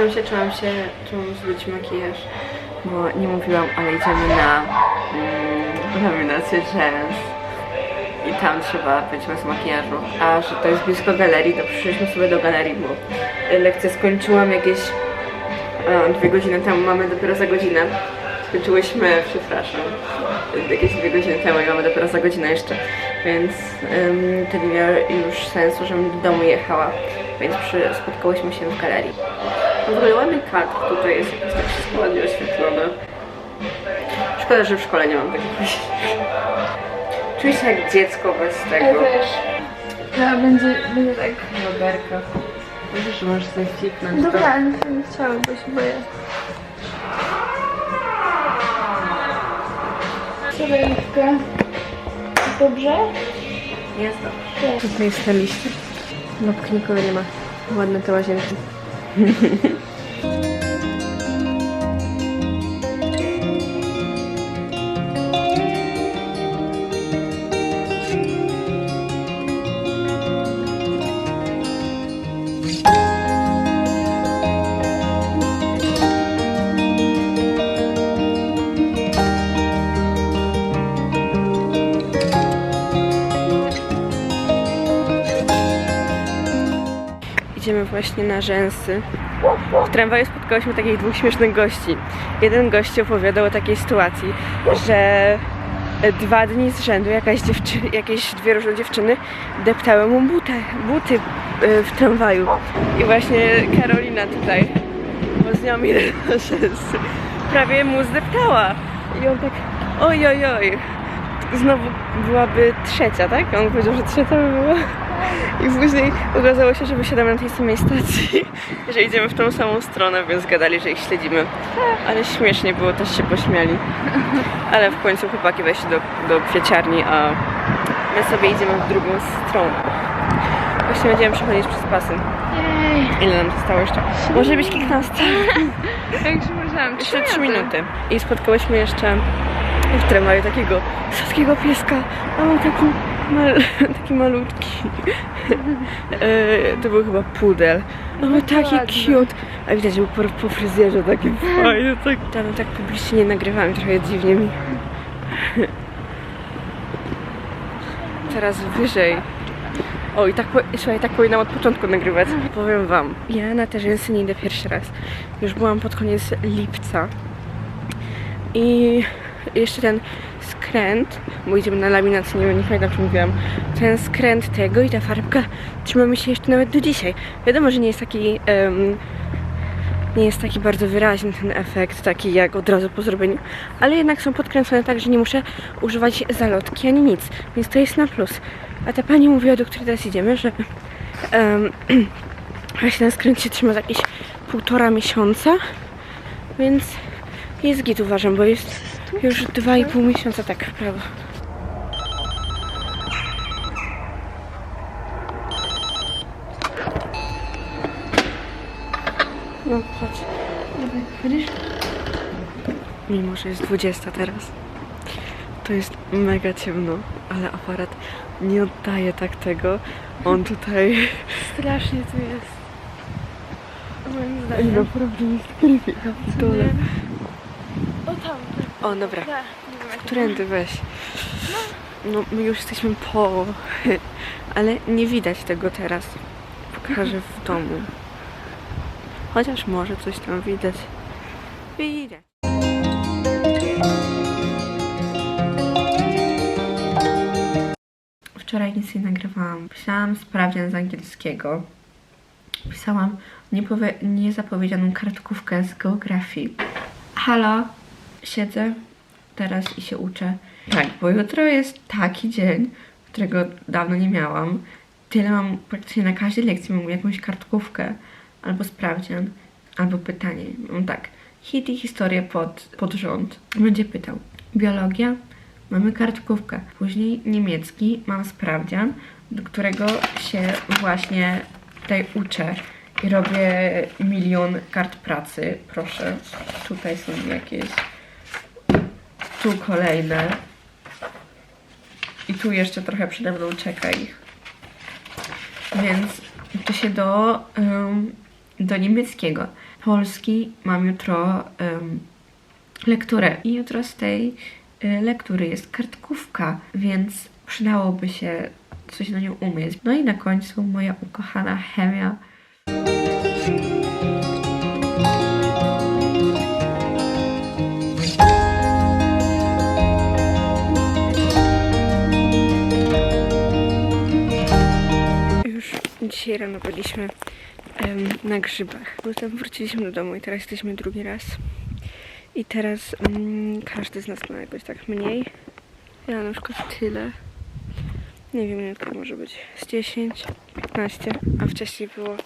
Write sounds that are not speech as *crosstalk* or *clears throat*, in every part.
Zastanawiam się, czy mam się, czy zrobić makijaż, bo nie mówiłam, ale idziemy na mm, laminację rzęs i tam trzeba być bez makijażu. A że to jest blisko galerii, to przyszliśmy sobie do galerii, bo lekcję skończyłam jakieś e, dwie godziny temu, mamy dopiero za godzinę. Skończyłyśmy, przepraszam, jakieś dwie godziny temu i mamy dopiero za godzinę jeszcze, więc um, to nie miało już sensu, żebym do domu jechała, więc przy, spotkałyśmy się w galerii. W ogóle ładny kadr tutaj jest jakoś tak wszystko ładnie oświetlone. Szkoda, że w szkole nie mam takiego. Czuję się jak dziecko bez tego. też. Ja będzie, będzie tak. Roberka. Wiesz, że możesz sobie wkliknąć Dobra, ale nie chciałam, bo się boję. Solenka. Dobrze? Jest dobrze. Tutaj jest ta liście. Babki nikogo nie ma. Ładne te łazienki. *laughs* właśnie na rzęsy. W tramwaju spotkałyśmy takich dwóch śmiesznych gości. Jeden gość opowiadał o takiej sytuacji, że dwa dni z rzędu jakaś dziewczy, jakieś dwie różne dziewczyny deptały mu butę, buty y, w tramwaju. I właśnie Karolina tutaj, bo z nią idę na *laughs* rzęsy, prawie mu zdeptała. I on tak, oj, oj, oj. Znowu byłaby trzecia, tak? On powiedział, że trzecia by była. I później okazało się, że wysiadamy na tej samej stacji, *laughs* że idziemy w tą samą stronę, więc gadali, że ich śledzimy. Ale śmiesznie było, też się pośmiali. Ale w końcu chłopaki weszli do, do kwieciarni, a my sobie idziemy w drugą stronę. Właśnie będziemy przechodzić przez pasy. Ile nam zostało jeszcze? Może być kilkanaście. *laughs* Jak myślałam, Jeszcze trzy minuty. I spotkałyśmy jeszcze w tramwaju takiego słodkiego pieska. A on taki, mal, *laughs* taki malutki. *laughs* e, to był chyba pudel. No był taki cute. A widać, że był po, po fryzjerze taki *laughs* fajny. Tak, tam tak publicznie nie nagrywam, trochę dziwnie mi. Teraz wyżej. O, i tak, słuchaj, tak powinnam od początku nagrywać. Powiem wam, ja na te rzęsy nie idę pierwszy raz. Już byłam pod koniec lipca. I jeszcze ten skręt, bo idziemy na laminację, nie wiem, nie pamiętam, czy mówiłam. Ten skręt tego i ta farbka trzyma mi się jeszcze nawet do dzisiaj. Wiadomo, że nie jest taki... em, nie jest taki bardzo wyraźny ten efekt, taki jak od razu po zrobieniu, ale jednak są podkręcone tak, że nie muszę używać zalotki ani nic, więc to jest na plus. A ta pani mówiła, do której teraz idziemy, że em, *clears throat* właśnie ten skręt się trzyma za jakieś półtora miesiąca, więc jest git uważam, bo jest już dwa i pół miesiąca tak w prawo. No, chodź. Widzisz? Mimo, że jest 20 teraz. To jest mega ciemno, ale aparat nie oddaje tak tego. On tutaj... Strasznie tu jest. Moim zdaniem. naprawdę jest creepy. Ja. O tam. O, dobra. Którędy weź? No, my już jesteśmy po... *laughs* Ale nie widać tego teraz. Pokażę w *laughs* domu. Chociaż może coś tam widać. Widać. Wczoraj nic nie nagrywałam. Pisałam sprawdzian z angielskiego. Pisałam niepowie- niezapowiedzianą kartkówkę z geografii. Halo, siedzę teraz i się uczę. Tak, bo jutro jest taki dzień, którego dawno nie miałam. Tyle mam praktycznie na każdej lekcji mam jakąś kartkówkę, albo sprawdzian, albo pytanie. Mam tak, hit i historię pod, pod rząd. Będzie pytał. Biologia, mamy kartkówkę. Później niemiecki, mam sprawdzian, do którego się właśnie tutaj uczę. I robię milion kart pracy. Proszę, tutaj są jakieś tu kolejne. I tu jeszcze trochę przede mną czeka ich. Więc to się do um, do niemieckiego. Polski mam jutro em, lekturę i jutro z tej y, lektury jest kartkówka, więc przydałoby się coś na nią umieć. No i na końcu moja ukochana chemia. Dzisiaj rano byliśmy na grzybach. Potem wróciliśmy do domu i teraz jesteśmy drugi raz. I teraz mm, każdy z nas ma jakoś tak mniej. Ja na przykład tyle. Nie wiem, ile to może być. Z 10, 15, a wcześniej było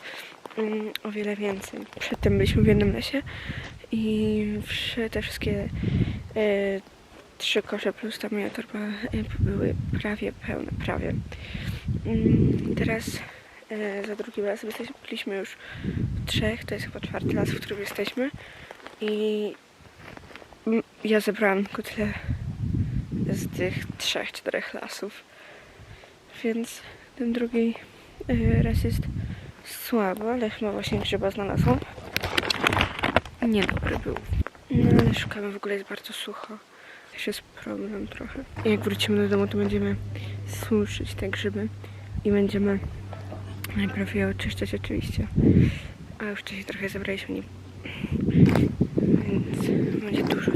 mm, o wiele więcej. Przedtem byliśmy w jednym lesie i wszy- te wszystkie e, trzy kosze plus ta moja torba e, były prawie pełne, prawie. Mm, Teraz za drugim razem jesteśmy, już w trzech, to jest chyba czwarty las, w którym jesteśmy i ja zebrałam tylko tyle z tych trzech, czterech lasów, więc ten drugi e, raz jest słabo, ale chyba właśnie grzyba znalazłam. Niedobry był. No ale szukamy, w ogóle jest bardzo sucho. Też jest problem trochę. Jak wrócimy do domu, to będziemy suszyć te grzyby i będziemy najpierw je oczyszczać oczywiście. A już wcześniej trochę zebraliśmy, nie... więc będzie dużo